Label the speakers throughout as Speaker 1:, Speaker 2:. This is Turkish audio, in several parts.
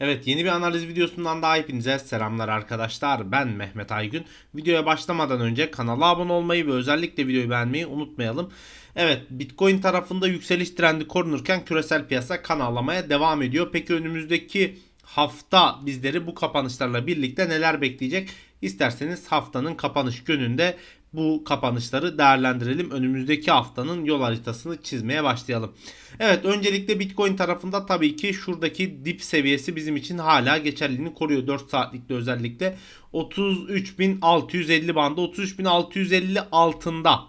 Speaker 1: Evet yeni bir analiz videosundan daha hepinize selamlar arkadaşlar. Ben Mehmet Aygün. Videoya başlamadan önce kanala abone olmayı ve özellikle videoyu beğenmeyi unutmayalım. Evet Bitcoin tarafında yükseliş trendi korunurken küresel piyasa kan ağlamaya devam ediyor. Peki önümüzdeki hafta bizleri bu kapanışlarla birlikte neler bekleyecek? İsterseniz haftanın kapanış gününde bu kapanışları değerlendirelim. Önümüzdeki haftanın yol haritasını çizmeye başlayalım. Evet öncelikle Bitcoin tarafında tabii ki şuradaki dip seviyesi bizim için hala geçerliliğini koruyor. 4 saatlikte özellikle 33.650 bandı 33.650 altında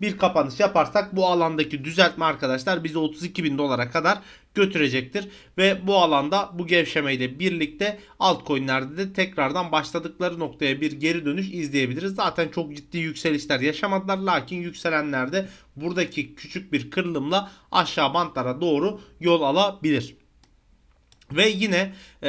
Speaker 1: bir kapanış yaparsak bu alandaki düzeltme arkadaşlar bizi 32.000 dolara kadar götürecektir. Ve bu alanda bu gevşemeyle birlikte altcoin'lerde de tekrardan başladıkları noktaya bir geri dönüş izleyebiliriz. Zaten çok ciddi yükselişler yaşamadılar lakin yükselenlerde buradaki küçük bir kırılımla aşağı bantlara doğru yol alabilir. Ve yine e,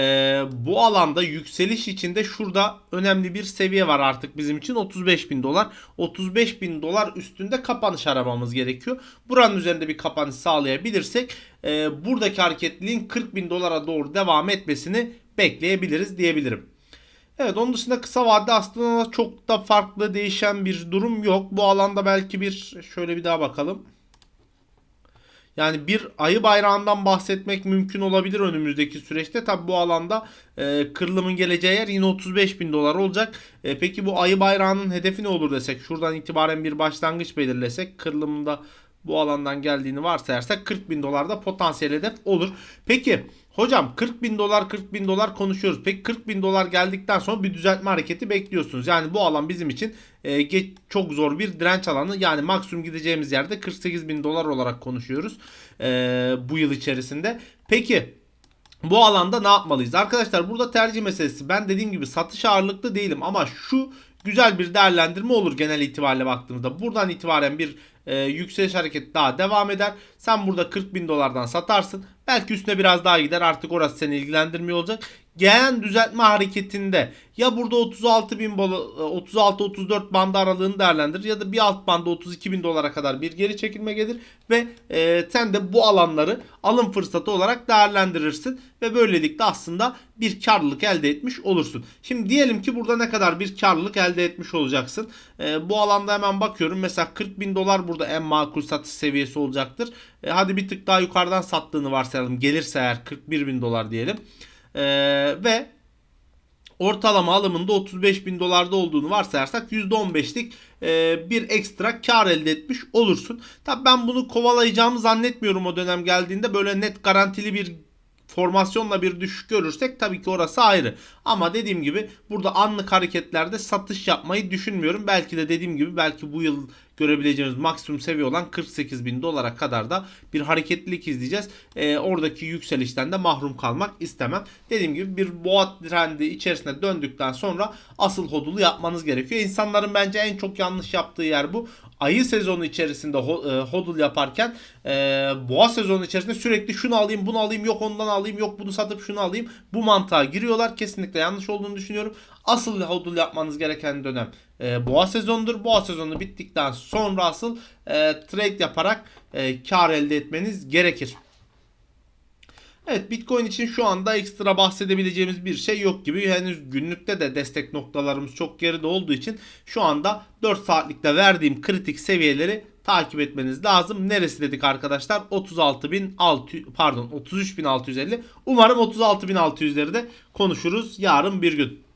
Speaker 1: bu alanda yükseliş içinde şurada önemli bir seviye var artık bizim için 35 bin dolar. 35 bin dolar üstünde kapanış aramamız gerekiyor. Buranın üzerinde bir kapanış sağlayabilirsek e, buradaki hareketliliğin 40 bin dolara doğru devam etmesini bekleyebiliriz diyebilirim. Evet onun dışında kısa vadede aslında çok da farklı değişen bir durum yok. Bu alanda belki bir şöyle bir daha bakalım. Yani bir ayı bayrağından bahsetmek mümkün olabilir önümüzdeki süreçte. Tabi bu alanda e, kırılımın geleceği yer yine 35 bin dolar olacak. E, peki bu ayı bayrağının hedefi ne olur desek? Şuradan itibaren bir başlangıç belirlesek. Kırılımda bu alandan geldiğini varsayarsak 40 bin dolarda potansiyel hedef olur. Peki hocam 40 bin dolar 40 bin dolar konuşuyoruz. Peki 40 bin dolar geldikten sonra bir düzeltme hareketi bekliyorsunuz. Yani bu alan bizim için e, geç, çok zor bir direnç alanı. Yani maksimum gideceğimiz yerde 48 bin dolar olarak konuşuyoruz e, bu yıl içerisinde. Peki bu alanda ne yapmalıyız? Arkadaşlar burada tercih meselesi. Ben dediğim gibi satış ağırlıklı değilim ama şu güzel bir değerlendirme olur genel itibariyle baktığımızda. Buradan itibaren bir e, yükseliş hareketi daha devam eder. Sen burada 40 bin dolardan satarsın. Belki üstüne biraz daha gider artık orası seni ilgilendirmiyor olacak. Gelen düzeltme hareketinde ya burada 36 bin 36-34 bandı aralığını değerlendirir ya da bir alt banda 32 bin dolara kadar bir geri çekilme gelir ve e, sen de bu alanları alım fırsatı olarak değerlendirirsin ve böylelikle aslında bir karlılık elde etmiş olursun. Şimdi diyelim ki burada ne kadar bir karlılık elde etmiş olacaksın. E, bu alanda hemen bakıyorum mesela 40 bin dolar burada en makul satış seviyesi olacaktır. E, hadi bir tık daha yukarıdan sattığını varsayalım gelirse eğer 41 bin dolar diyelim. Ee, ve ortalama alımında 35 bin dolarda olduğunu varsayarsak %15'lik e, bir ekstra kar elde etmiş olursun. Tabi ben bunu kovalayacağımı zannetmiyorum o dönem geldiğinde böyle net garantili bir formasyonla bir düşüş görürsek tabii ki orası ayrı. Ama dediğim gibi burada anlık hareketlerde satış yapmayı düşünmüyorum. Belki de dediğim gibi belki bu yıl görebileceğimiz maksimum seviye olan 48 bin dolara kadar da bir hareketlilik izleyeceğiz. E, oradaki yükselişten de mahrum kalmak istemem. Dediğim gibi bir boğa trendi içerisine döndükten sonra asıl hodulu yapmanız gerekiyor. İnsanların bence en çok yanlış yaptığı yer bu. Ayı sezonu içerisinde hodul yaparken e, boğa sezonu içerisinde sürekli şunu alayım bunu alayım yok ondan alayım yok bunu satıp şunu alayım. Bu mantığa giriyorlar. Kesinlikle yanlış olduğunu düşünüyorum. Asıl hodul yapmanız gereken dönem e, boğa sezonudur. Boğa sezonu bittikten sonra asıl e, trade yaparak e, kar elde etmeniz gerekir. Evet Bitcoin için şu anda ekstra bahsedebileceğimiz bir şey yok gibi. Henüz günlükte de destek noktalarımız çok geride olduğu için şu anda 4 saatlikte verdiğim kritik seviyeleri takip etmeniz lazım. Neresi dedik arkadaşlar? 36.600 pardon 33.650. Umarım 36.600'leri de konuşuruz yarın bir gün.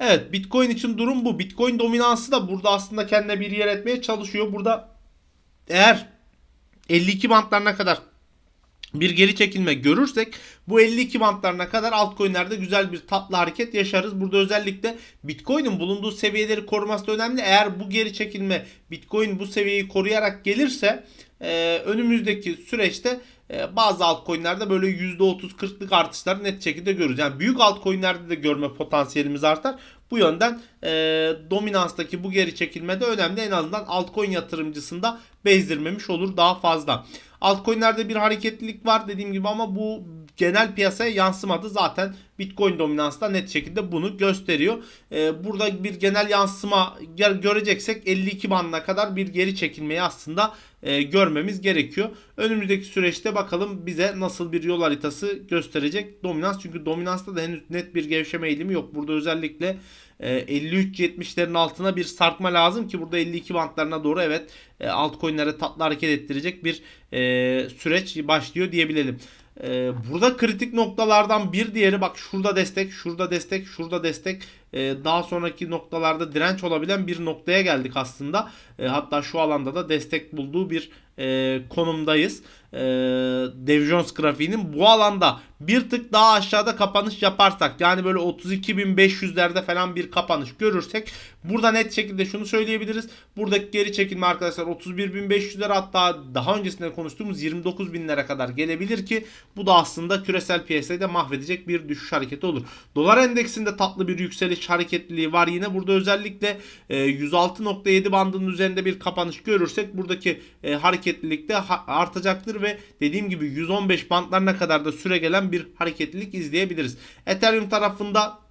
Speaker 1: Evet Bitcoin için durum bu. Bitcoin dominansı da burada aslında kendine bir yer etmeye çalışıyor. Burada eğer 52 bantlarına kadar bir geri çekilme görürsek bu 52 bantlarına kadar altcoin'lerde güzel bir tatlı hareket yaşarız. Burada özellikle Bitcoin'in bulunduğu seviyeleri koruması da önemli. Eğer bu geri çekilme Bitcoin bu seviyeyi koruyarak gelirse e, önümüzdeki süreçte bazı altcoin'lerde böyle %30-40'lık artışları net şekilde görürüz. Yani büyük altcoin'lerde de görme potansiyelimiz artar. Bu yönden e, dominanstaki bu geri çekilme de önemli. En azından altcoin yatırımcısında bezdirmemiş olur daha fazla. Altcoin'lerde bir hareketlilik var dediğim gibi ama bu genel piyasaya yansımadı. Zaten Bitcoin dominansı da net şekilde bunu gösteriyor. Ee, burada bir genel yansıma gö- göreceksek 52 bandına kadar bir geri çekilmeyi aslında e, görmemiz gerekiyor. Önümüzdeki süreçte bakalım bize nasıl bir yol haritası gösterecek dominans. Çünkü dominansta da henüz net bir gevşeme eğilimi yok. Burada özellikle e, 53-70'lerin altına bir sarkma lazım ki burada 52 bantlarına doğru evet e, altcoin'lere tatlı hareket ettirecek bir e, süreç başlıyor diyebilelim. E, burada kritik noktalardan bir diğeri bak şurada destek, şurada destek, şurada destek. E, daha sonraki noktalarda direnç olabilen bir noktaya geldik aslında. E, hatta şu alanda da destek bulduğu bir e, konumdayız. E, Dow Jones grafiğinin bu alanda bir tık daha aşağıda kapanış yaparsak yani böyle 32.500'lerde falan bir kapanış görürsek burada net şekilde şunu söyleyebiliriz. Buradaki geri çekilme arkadaşlar 31.500'lere hatta daha öncesinde konuştuğumuz 29.000'lere kadar gelebilir ki bu da aslında küresel piyasayı da mahvedecek bir düşüş hareketi olur. Dolar endeksinde tatlı bir yükseliş hareketliliği var yine. Burada özellikle e, 106.7 bandının üzerinde bir kapanış görürsek buradaki e, hareketlilik de artacaktır ve dediğim gibi 115 bandlarına kadar da süre gelen bir hareketlilik izleyebiliriz. Ethereum tarafında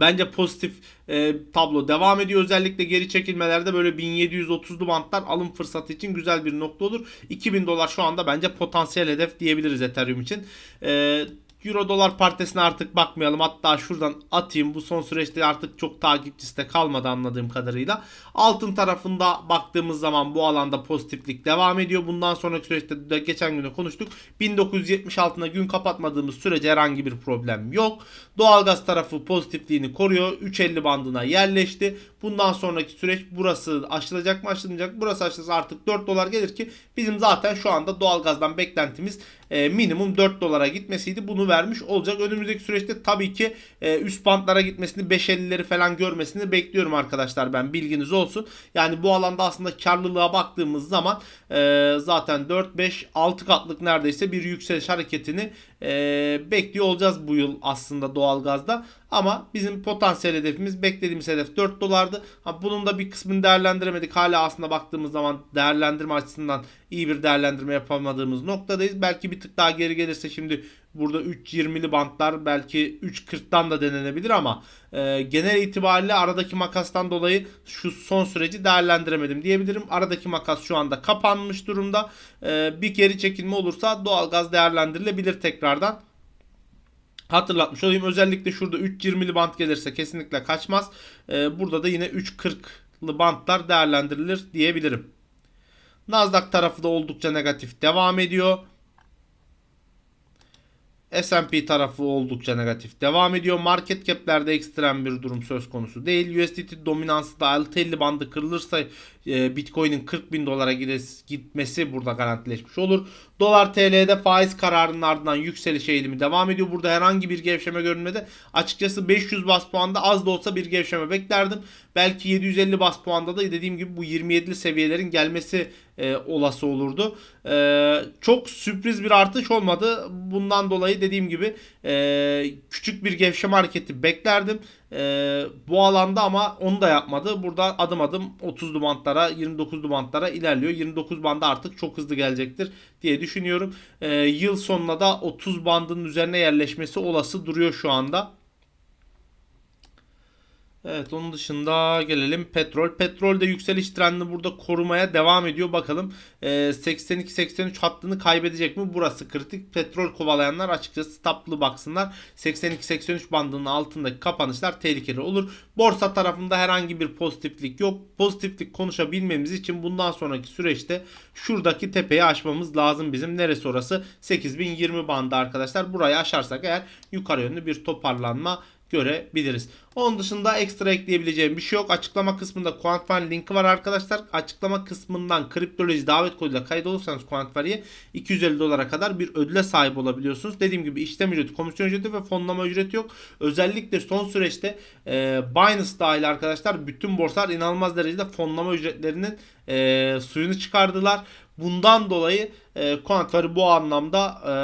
Speaker 1: Bence pozitif e, tablo devam ediyor. Özellikle geri çekilmelerde böyle 1730'lu bantlar alım fırsatı için güzel bir nokta olur. 2000 dolar şu anda bence potansiyel hedef diyebiliriz Ethereum için. E, Euro dolar partesine artık bakmayalım. Hatta şuradan atayım. Bu son süreçte artık çok takipçisi de kalmadı anladığım kadarıyla. Altın tarafında baktığımız zaman bu alanda pozitiflik devam ediyor. Bundan sonraki süreçte de geçen günde konuştuk. 1970 altına gün kapatmadığımız sürece herhangi bir problem yok. Doğalgaz tarafı pozitifliğini koruyor. 3.50 bandına yerleşti. Bundan sonraki süreç burası aşılacak mı aşılmayacak? Burası aşılırsa artık 4 dolar gelir ki bizim zaten şu anda doğalgazdan beklentimiz e, minimum 4 dolara gitmesiydi. Bunu vermiş olacak. Önümüzdeki süreçte tabii ki e, üst bantlara gitmesini 5.50'leri falan görmesini bekliyorum arkadaşlar ben bilginiz olsun. Yani bu alanda aslında karlılığa baktığımız zaman e, zaten 4, 5, 6 katlık neredeyse bir yükseliş hareketini bekliyor olacağız bu yıl aslında doğalgazda. Ama bizim potansiyel hedefimiz beklediğimiz hedef 4 dolardı. Ha, bunun da bir kısmını değerlendiremedik. Hala aslında baktığımız zaman değerlendirme açısından iyi bir değerlendirme yapamadığımız noktadayız. Belki bir tık daha geri gelirse şimdi burada 3.20'li bantlar belki 3.40'dan da denenebilir ama e, genel itibariyle aradaki makastan dolayı şu son süreci değerlendiremedim diyebilirim. Aradaki makas şu anda kapanmış durumda. E, bir geri çekilme olursa doğalgaz değerlendirilebilir tekrardan hatırlatmış olayım. Özellikle şurada 3.20'li bant gelirse kesinlikle kaçmaz. Ee, burada da yine 3.40'lı bantlar değerlendirilir diyebilirim. Nasdaq tarafı da oldukça negatif devam ediyor. S&P tarafı oldukça negatif devam ediyor. Market cap'lerde ekstrem bir durum söz konusu değil. USDT dominansı da 650 bandı kırılırsa e, Bitcoin'in 40 bin dolara gitmesi burada garantileşmiş olur. Dolar TL'de faiz kararının ardından yükseliş eğilimi devam ediyor. Burada herhangi bir gevşeme görünmedi. Açıkçası 500 bas puanda az da olsa bir gevşeme beklerdim. Belki 750 bas puanda da dediğim gibi bu 27'li seviyelerin gelmesi e, olası olurdu. E, çok sürpriz bir artış olmadı. Bundan dolayı dediğim gibi e, küçük bir gevşeme hareketi beklerdim. E, bu alanda ama onu da yapmadı. Burada adım adım 30 bantlara 29 bantlara ilerliyor. 29 banda artık çok hızlı gelecektir diye düşünüyorum. E, yıl sonuna da 30 bandın üzerine yerleşmesi olası duruyor şu anda. Evet onun dışında gelelim petrol. Petrol de yükseliş trendini burada korumaya devam ediyor. Bakalım e, 82-83 hattını kaybedecek mi? Burası kritik. Petrol kovalayanlar açıkçası stoplı baksınlar. 82-83 bandının altındaki kapanışlar tehlikeli olur. Borsa tarafında herhangi bir pozitiflik yok. Pozitiflik konuşabilmemiz için bundan sonraki süreçte şuradaki tepeyi aşmamız lazım bizim. Neresi orası? 8020 bandı arkadaşlar. Burayı aşarsak eğer yukarı yönlü bir toparlanma görebiliriz. Onun dışında ekstra ekleyebileceğim bir şey yok. Açıklama kısmında Quantfire linki var arkadaşlar. Açıklama kısmından kriptoloji davet koduyla kayıt olursanız Quantfire'ye 250 dolara kadar bir ödüle sahip olabiliyorsunuz. Dediğim gibi işlem ücreti, komisyon ücreti ve fonlama ücreti yok. Özellikle son süreçte e, Binance dahil arkadaşlar bütün borsalar inanılmaz derecede fonlama ücretlerinin e, suyunu çıkardılar. Bundan dolayı e, Quantfire bu anlamda e,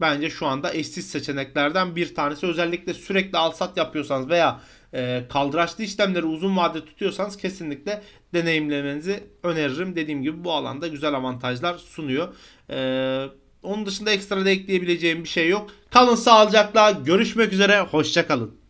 Speaker 1: bence şu anda eşsiz seçeneklerden bir tanesi. Özellikle sürekli alsat yapıyorsanız veya e, kaldıraçlı işlemleri uzun vade tutuyorsanız kesinlikle deneyimlemenizi öneririm. Dediğim gibi bu alanda güzel avantajlar sunuyor. E, Onun dışında ekstra da ekleyebileceğim bir şey yok. Kalın sağlıcakla görüşmek üzere hoşça kalın.